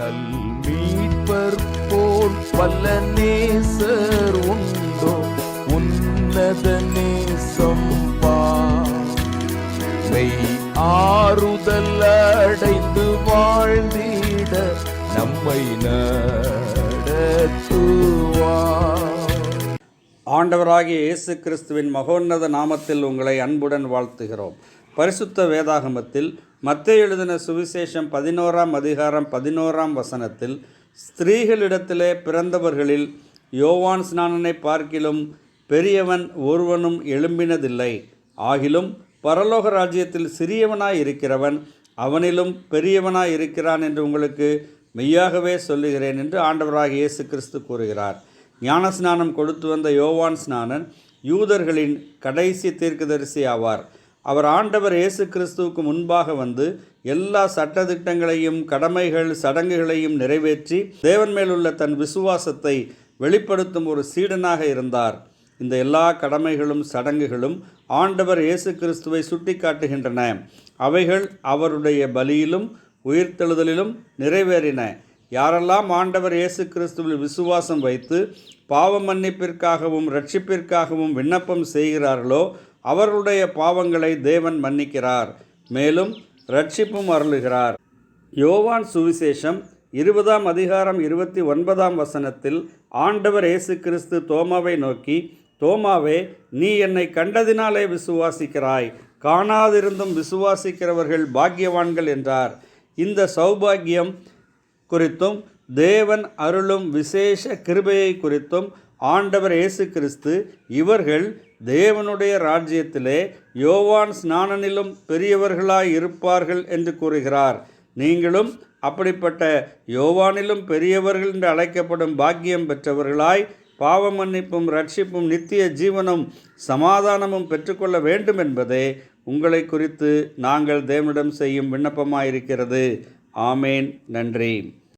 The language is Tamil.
நல் மீட்பர் போல் வல்ல நேசர் உண்டோ? உன்னத நேசம் மெய் ஆறுதல் அடைந்து வாழ்ந்திட நம்மை நடத்துவோம் ஆண்டவராகிய இயேசு கிறிஸ்துவின் மகோன்னத நாமத்தில் உங்களை அன்புடன் வாழ்த்துகிறோம். பரிசுத்த வேதாகமத்தில் மத்திய எழுதின சுவிசேஷம் பதினோராம் அதிகாரம் பதினோராம் வசனத்தில் ஸ்திரீகளிடத்திலே பிறந்தவர்களில் யோவான் ஸ்நானனை பார்க்கிலும் பெரியவன் ஒருவனும் எழும்பினதில்லை. ஆகிலும் பரலோக ராஜ்யத்தில் சிறியவனாய் இருக்கிறவன் அவனிலும் பெரியவனாய் இருக்கிறான் என்று உங்களுக்கு மெய்யாகவே சொல்லுகிறேன் என்று ஆண்டவராக இயேசு கிறிஸ்து கூறுகிறார். ஞானஸ்நானம் கொடுத்து வந்த யோவான் ஸ்நானன் யூதர்களின் கடைசி தீர்க்கதரிசி ஆவார். அவர் ஆண்டவர் இயேசு கிறிஸ்துவுக்கு முன்பாக வந்து எல்லா சட்டதிட்டங்களையும் கடமைகள் சடங்குகளையும் நிறைவேற்றி தேவன் மேலுள்ள தன் விசுவாசத்தை வெளிப்படுத்தும் ஒரு சீடனாக இருந்தார். இந்த எல்லா கடமைகளும் சடங்குகளும் ஆண்டவர் இயேசு கிறிஸ்துவை சுட்டிக்காட்டுகின்றன. அவைகள் அவருடைய பலியிலும் உயிர்த்தெழுதலிலும் நிறைவேறின. யாரெல்லாம் ஆண்டவர் இயேசு கிறிஸ்துவில் விசுவாசம் வைத்து பாவ மன்னிப்பிற்காகவும் ரட்சிப்பிற்காகவும் விண்ணப்பம் செய்கிறார்களோ அவர்களுடைய பாவங்களை தேவன் மன்னிக்கிறார். மேலும் ரட்சிப்பும் அருளுகிறார். யோவான் சுவிசேஷம் இருபதாம் அதிகாரம் இருபத்தி ஒன்பதாம் வசனத்தில் ஆண்டவர் இயேசு கிறிஸ்து தோமாவை நோக்கி தோமாவே நீ என்னை கண்டதினாலே விசுவாசிக்கிறாய். காணாதிருந்தும் விசுவாசிக்கிறவர்கள் பாக்கியவான்கள் என்றார். இந்த சௌபாகியம் குறித்தும் தேவன் அருளும் விசேஷ கிருபையை குறித்தும் ஆண்டவர் இயேசு கிறிஸ்து இவர்கள் தேவனுடைய ராஜ்யத்திலே யோவான் ஸ்நானனிலும் பெரியவர்களாய் இருப்பார்கள் என்று கூறுகிறார். நீங்களும் அப்படிப்பட்ட யோவானிலும் பெரியவர்கள் என்று அழைக்கப்படும் பாக்கியம் பெற்றவர்களாய் பாவ மன்னிப்பும் ரட்சிப்பும் நித்திய ஜீவனும் சமாதானமும் பெற்றுக்கொள்ள வேண்டும் என்பதே உங்களை குறித்து நாங்கள் தேவனிடம் செய்யும் விண்ணப்பமாயிருக்கிறது. ஆமேன். நன்றி.